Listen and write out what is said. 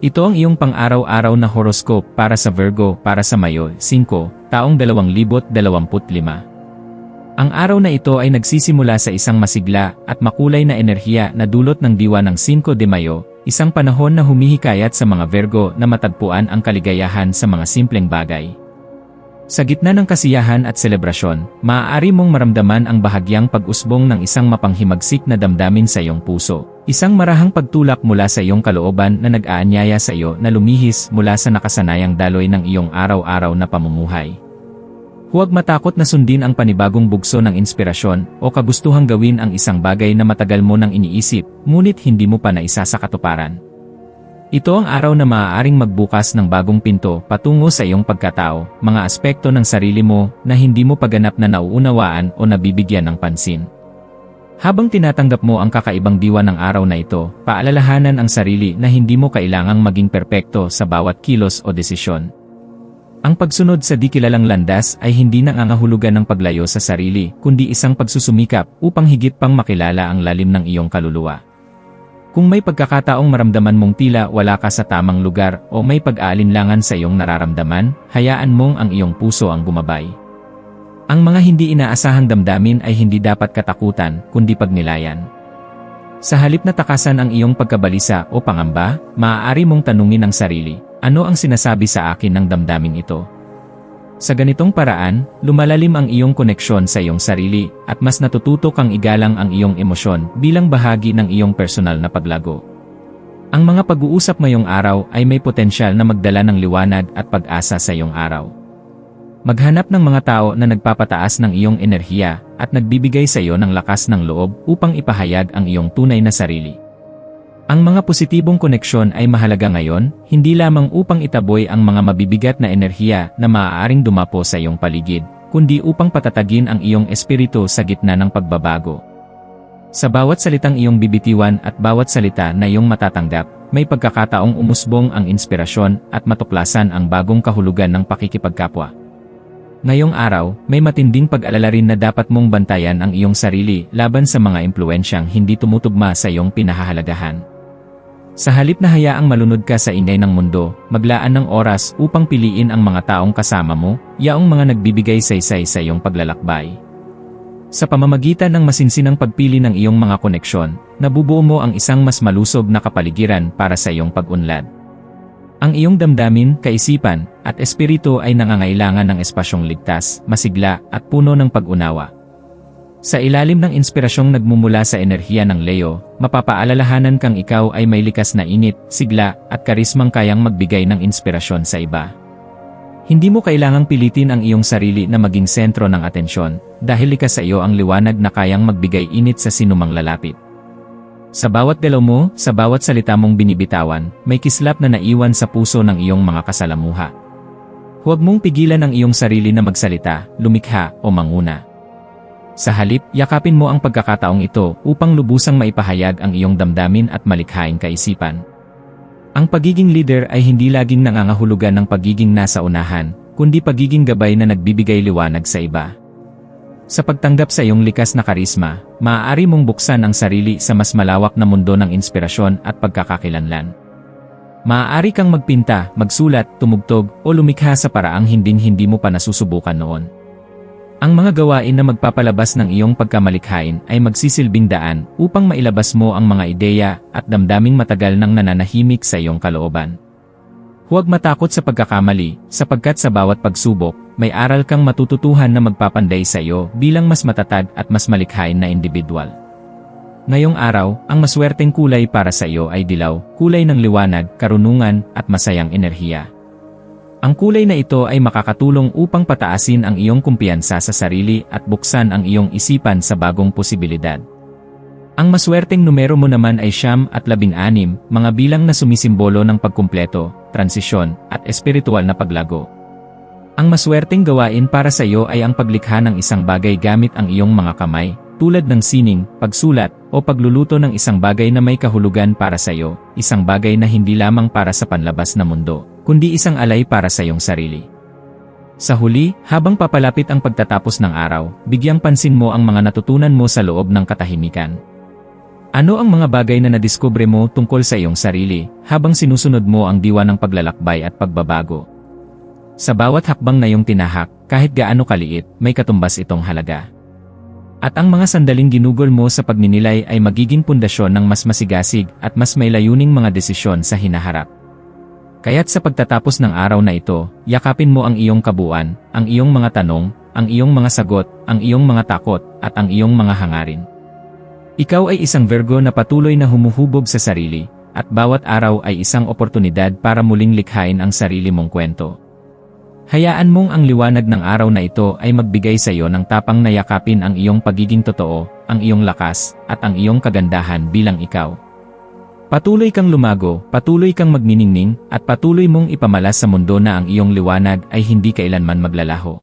Ito ang iyong pang-araw-araw na horoscope para sa Virgo para sa Mayo 5, taong 2025. Ang araw na ito ay nagsisimula sa isang masigla at makulay na enerhiya na dulot ng diwa ng 5 de Mayo, isang panahon na humihikayat sa mga Virgo na matagpuan ang kaligayahan sa mga simpleng bagay. Sa gitna ng kasiyahan at selebrasyon, maaari mong maramdaman ang bahagyang pag-usbong ng isang mapanghimagsik na damdamin sa iyong puso. Isang marahang pagtulak mula sa iyong kalooban na nag-aanyaya sa iyo na lumihis mula sa nakasanayang daloy ng iyong araw-araw na pamumuhay. Huwag matakot na sundin ang panibagong bugso ng inspirasyon o kagustuhang gawin ang isang bagay na matagal mo nang iniisip, ngunit hindi mo pa naisa sa katuparan. Ito ang araw na maaaring magbukas ng bagong pinto patungo sa iyong pagkatao, mga aspekto ng sarili mo na hindi mo paganap na nauunawaan o nabibigyan ng pansin. Habang tinatanggap mo ang kakaibang diwa ng araw na ito, paalalahanan ang sarili na hindi mo kailangang maging perpekto sa bawat kilos o desisyon. Ang pagsunod sa di kilalang landas ay hindi nangangahulugan ng paglayo sa sarili, kundi isang pagsusumikap upang higit pang makilala ang lalim ng iyong kaluluwa. Kung may pagkakataong maramdaman mong tila wala ka sa tamang lugar o may pag-aalinlangan sa iyong nararamdaman, hayaan mong ang iyong puso ang gumabay. Ang mga hindi inaasahang damdamin ay hindi dapat katakutan, kundi pagnilayan. Sa halip na takasan ang iyong pagkabalisa o pangamba, maaari mong tanungin ang sarili, ano ang sinasabi sa akin ng damdamin ito? Sa ganitong paraan, lumalalim ang iyong koneksyon sa iyong sarili at mas natututo kang igalang ang iyong emosyon bilang bahagi ng iyong personal na paglago. Ang mga pag-uusap ngayong araw ay may potensyal na magdala ng liwanag at pag-asa sa iyong araw. Maghanap ng mga tao na nagpapataas ng iyong enerhiya at nagbibigay sa iyo ng lakas ng loob upang ipahayag ang iyong tunay na sarili. Ang mga positibong koneksyon ay mahalaga ngayon, hindi lamang upang itaboy ang mga mabibigat na enerhiya na maaaring dumapo sa iyong paligid, kundi upang patatagin ang iyong espiritu sa gitna ng pagbabago. Sa bawat salitang iyong bibitiwan at bawat salita na iyong matatanggap, may pagkakataong umusbong ang inspirasyon at matuklasan ang bagong kahulugan ng pakikipagkapwa. Ngayong araw, may matinding pag-alala rin na dapat mong bantayan ang iyong sarili laban sa mga impluensyang hindi tumutugma sa iyong pinahahalagahan. Sa halip na hayaang malunod ka sa ingay ng mundo, maglaan ng oras upang piliin ang mga taong kasama mo, yaong mga nagbibigay saysay sa iyong paglalakbay. Sa pamamagitan ng masinsinang pagpili ng iyong mga koneksyon, nabubuo mo ang isang mas malusog na kapaligiran para sa iyong pag-unlad. Ang iyong damdamin, kaisipan, at espiritu ay nangangailangan ng espasyong ligtas, masigla, at puno ng pag-unawa. Sa ilalim ng inspirasyong nagmumula sa enerhiya ng Leo, mapapaalalahanan kang ikaw ay may likas na init, sigla, at karismang kayang magbigay ng inspirasyon sa iba. Hindi mo kailangang pilitin ang iyong sarili na maging sentro ng atensyon, dahil likas sa iyo ang liwanag na kayang magbigay init sa sinumang lalapit. Sa bawat galaw mo, sa bawat salita mong binibitawan, may kislap na naiwan sa puso ng iyong mga kasalamuha. Huwag mong pigilan ang iyong sarili na magsalita, lumikha, o manguna. Sa halip, yakapin mo ang pagkakataong ito upang lubusang maipahayag ang iyong damdamin at malikhaing kaisipan. Ang pagiging leader ay hindi laging nangangahulugan ng pagiging nasa unahan, kundi pagiging gabay na nagbibigay liwanag sa iba. Sa pagtanggap sa iyong likas na karisma, maaari mong buksan ang sarili sa mas malawak na mundo ng inspirasyon at pagkakakilanlan. Maaari kang magpinta, magsulat, tumugtog, o lumikha sa paraang hinding-hindi mo pa nasusubukan noon. Ang mga gawain na magpapalabas ng iyong pagkamalikhain ay magsisilbing daan upang mailabas mo ang mga ideya at damdaming matagal nang nananahimik sa iyong kalooban. Huwag matakot sa pagkakamali, sapagkat sa bawat pagsubok, may aral kang matututuhan na magpapanday sa iyo bilang mas matatag at mas malikhain na individual. Ngayong araw, ang maswerteng kulay para sa iyo ay dilaw, kulay ng liwanag, karunungan, at masayang enerhiya. Ang kulay na ito ay makakatulong upang pataasin ang iyong kumpiyansa sa sarili at buksan ang iyong isipan sa bagong posibilidad. Ang maswerteng numero mo naman ay siyam at labing anim, mga bilang na sumisimbolo ng pagkumpleto, transisyon, at espiritual na paglago. Ang maswerteng gawain para sa iyo ay ang paglikha ng isang bagay gamit ang iyong mga kamay, tulad ng sining, pagsulat, o pagluluto ng isang bagay na may kahulugan para sa iyo, isang bagay na hindi lamang para sa panlabas na mundo, kundi isang alay para sa iyong sarili. Sa huli, habang papalapit ang pagtatapos ng araw, bigyang pansin mo ang mga natutunan mo sa loob ng katahimikan. Ano ang mga bagay na nadiskubre mo tungkol sa iyong sarili habang sinusunod mo ang diwa ng paglalakbay at pagbabago? Sa bawat hakbang na iyong tinahak, kahit gaano kaliit, may katumbas itong halaga. At ang mga sandaling ginugol mo sa pagninilay ay magiging pundasyon ng mas masigasig at mas may layuning mga desisyon sa hinaharap. Kaya't sa pagtatapos ng araw na ito, yakapin mo ang iyong kabuuan, ang iyong mga tanong, ang iyong mga sagot, ang iyong mga takot, at ang iyong mga hangarin. Ikaw ay isang Virgo na patuloy na humuhubog sa sarili, at bawat araw ay isang oportunidad para muling likhain ang sarili mong kwento. Hayaan mong ang liwanag ng araw na ito ay magbigay sa iyo ng tapang na yakapin ang iyong pagiging totoo, ang iyong lakas, at ang iyong kagandahan bilang ikaw. Patuloy kang lumago, patuloy kang magniningning, at patuloy mong ipamalas sa mundo na ang iyong liwanag ay hindi kailanman maglalaho.